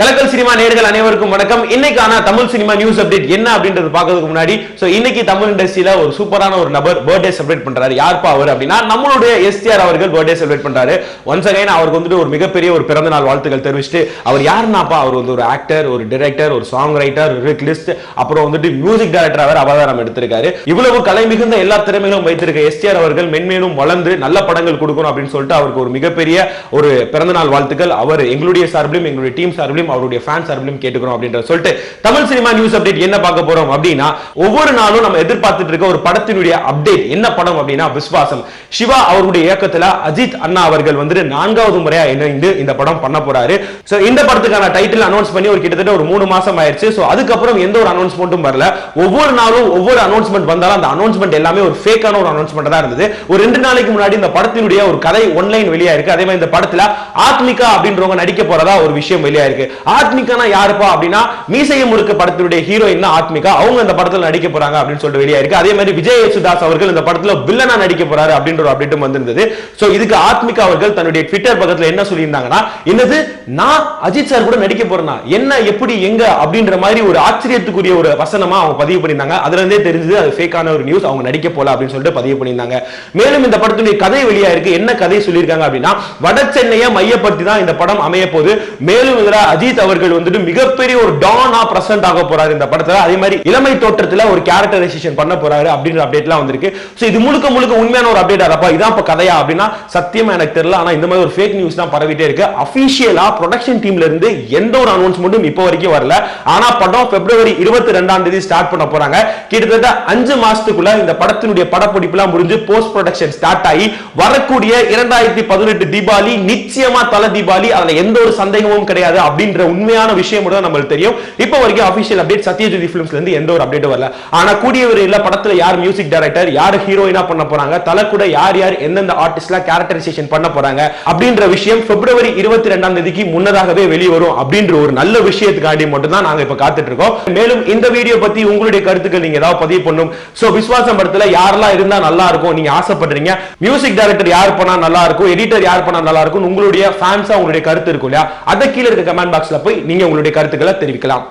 கலக்கல் cinema நேர்கள் அனைவருக்கும் வணக்கம். இன்னைக்கான தமிழ் சினிமா நியூஸ் அப்டேட் என்ன அப்படின்றது பார்க்கறதுக்கு முன்னாடி சோ இன்னைக்கு தமிழ் இண்டஸ்ட்ரியில ஒரு சூப்பரான ஒரு நபர் பர்த்டே செலிப்ரேட் பண்றாரு. யார்ப்பா அவர் அப்படின்னா நம்மளுடைய எஸ்டிஆர் அவர்கள் பர்த்டே செலிப்ரேட் பண்றாரு. ஒன்ஸ் அகைன் அவருக்கு வந்துட்டு ஒரு மிகப்பெரிய ஒரு பிறந்த நாள் வாழ்த்துக்கள் தெரிவிச்சுட்டு அவர் யாருன்னாப்பா? அவர் வந்து ஒரு ஆக்டர் ஒரு டைரக்டர் ஒரு சாங் ரைட்டர் லிஸ்ட் அப்புறம் வந்துட்டு மியூசிக் டைரக்டர் அவர் அவதாரம் எடுத்திருக்காரு. இவ்வளவு கலை மிகுந்த எல்லா திறமைகளும் வைத்திருக்க எஸ்டிஆர் அவர்கள் மென்மேலும் வளர்ந்து நல்ல படங்கள் கொடுக்கணும் அப்படின்னு சொல்லிட்டு அவருக்கு ஒரு மிகப்பெரிய ஒரு பிறந்தநாள் வாழ்த்துக்கள். அவர் எங்களுடைய சார்பிலும் எங்களுடைய டீம் சார்பிலும் அவருடைய ஃபேன் சார்பிலும் கேட்டுக்கிறோம் அப்படின்ற சொல்லிட்டு தமிழ் சினிமா நியூஸ் அப்டேட் என்ன பார்க்க போறோம் அப்படின்னா ஒவ்வொரு நாளும் நம்ம எதிர்பார்த்துட்டு இருக்க ஒரு படத்தினுடைய அப்டேட் என்ன படம் அப்படின்னா விஸ்வாசம். சிவா அவருடைய இயக்கத்துல அஜித் அண்ணா அவர்கள் வந்துட்டு நான்காவது முறையா இணைந்து இந்த படம் பண்ண போறாரு. சோ இந்த படத்துக்கான டைட்டில் அனௌன்ஸ் பண்ணி ஒரு கிட்டத்தட்ட ஒரு மூணு மாசம் ஆயிருச்சு சோ அதுக்கப்புறம் எந்த ஒரு அனௌன்ஸ்மெண்ட்டும் வரல. ஒவ்வொரு நாளும் ஒவ்வொரு அனௌன்ஸ்மெண்ட் வந்தாலும் அந்த அனௌன்ஸ்மெண்ட் எல்லாமே ஒரு ஃபேக்கான ஒரு அனௌன்ஸ்மெண்ட் தான் இருந்தது. ஒரு ரெண்டு நாளைக்கு முன்னாடி இந்த படத்தினுடைய ஒரு கதை ஒன்லைன் வெளியா இருக்கு அதே மாதிரி இந்த படத்துல ஆத்மிகா அப்படின்றவங்க நடிக்க போறதா ஒரு விஷயம் வெளியா இருக்கு ஆத்மிகானா யாருப்பா அப்படின்னா மீசைய முறுக்கு படத்தினுடைய ஹீரோயின் தான் ஆத்மிகா. அவங்க இந்த படத்தில் நடிக்க போறாங்க அப்படின்னு சொல்லிட்டு வெளியா இருக்கு. அதே மாதிரி விஜய் யேசுதாஸ் அவர்கள் இந்த படத்தில் வில்லனா நடிக்க போறாரு அப்படின்ற ஒரு அப்டேட்டும் வந்திருந்தது. சோ இதுக்கு ஆத்மிகா அவர்கள் தன்னுடைய ட்விட்டர் பக்கத்தில் என்ன சொல்லியிருந்தாங்கன்னா என்னது? நான் அஜித் சார் கூட நடிக்க போறேனா? என்ன எப்படி எங்க? அப்படின்ற மாதிரி ஒரு ஆச்சரியத்துக்குரிய ஒரு வசனமா அவங்க பதிவு பண்ணியிருந்தாங்க. அதுல இருந்தே தெரிஞ்சது அது ஃபேக்கான ஒரு நியூஸ் அவங்க நடிக்க போல அப்படின்னு சொல்லிட்டு பதிவு பண்ணியிருந்தாங்க. மேலும் இந்த படத்துடைய கதை வெளியா இருக்கு என்ன கதை சொல்லியிருக்காங்க அப்படின்னா வட சென்னையை மையப்படுத்தி தான் இந்த படம் அமைய போது மேலும் இதில் அஜித் அவர்கள் வந்துட்டு மிகப்பெரிய ஒரு டானா பிரசன்ட் ஆக போறாரு இந்த படத்துல. அதே மாதிரி இளமை தோற்றத்துல ஒரு கேரக்டரைசேஷன் பண்ண போறாரு அப்படின்ற அப்டேட்லாம் வந்திருக்கு. சோ இது முழுக்க முழுக்க உண்மையான ஒரு அப்டேட் அதப்பா இதான் இப்ப கதையா அப்படின்னா சத்தியமா எனக்கு தெரியல ஆனா இந்த மாதிரி ஒரு ஃபேக் நியூஸ் தான் பரவிட்டே இருக்கு. அபிஷியலா ப்ரொடக்ஷன் டீம்ல இருந்து எந்த ஒரு அனௌன்ஸ்மெண்ட்டும் இப்போ வரைக்கும் வரல. ஆனா படம் பிப்ரவரி இருபத்தி ரெண்டாம் தேதி ஸ்டார்ட் பண்ண போறாங்க. கிட்டத்தட்ட அஞ்சு மாசத்துக்குள்ள இந்த படத்தினுடைய படப்பிடிப்புலாம் முடிஞ்சு போஸ்ட் ப்ரொடக்ஷன் ஸ்டார்ட் ஆகி வரக்கூடிய இரண்டாயிரத்தி பதினெட்டு தீபாவளி நிச்சயமா தல தீபாவளி அதுல எந்த ஒரு சந்தேகமும் கிடையாது அப்படின்னு அப்படின்ற உண்மையான விஷயம் மட்டும் நம்மளுக்கு தெரியும். இப்போ வரைக்கும் அபிஷியல் அப்டேட் சத்யஜோதி பிலிம்ஸ்ல இருந்து எந்த ஒரு அப்டேட்டும் வரல. ஆனா கூடிய இல்ல படத்துல யார் மியூசிக் டைரக்டர் யார் ஹீரோயினா பண்ண போறாங்க தலை கூட யார் யார் எந்தெந்த ஆர்டிஸ்ட்லாம் கேரக்டரைசேஷன் பண்ண போறாங்க அப்படின்ற விஷயம் பிப்ரவரி இருபத்தி ரெண்டாம் தேதிக்கு முன்னதாகவே வெளியே வரும் அப்படின்ற ஒரு நல்ல விஷயத்துக்காண்டி மட்டும் தான் நாங்க இப்ப காத்துட்டு இருக்கோம். மேலும் இந்த வீடியோ பத்தி உங்களுடைய கருத்துக்கள் நீங்க ஏதாவது பதிவு பண்ணும் சோ விஸ்வாசம் படத்துல யாரெல்லாம் இருந்தா நல்லா இருக்கும் நீங்க ஆசைப்படுறீங்க. மியூசிக் டைரக்டர் யார் பண்ணா நல்லா இருக்கும் எடிட்டர் யார் பண்ணா நல்லா இருக்கும் உங்களுடைய ஃபேன்ஸா உங்களுடைய கருத்து இருக்கும் இல்லையா? அதை கீழே இருக்க கமெண்ட் பாக்ஸ்ல போய் நீங்க உங்களுடைய கருத்துக்களை தெரிவிக்கலாம்.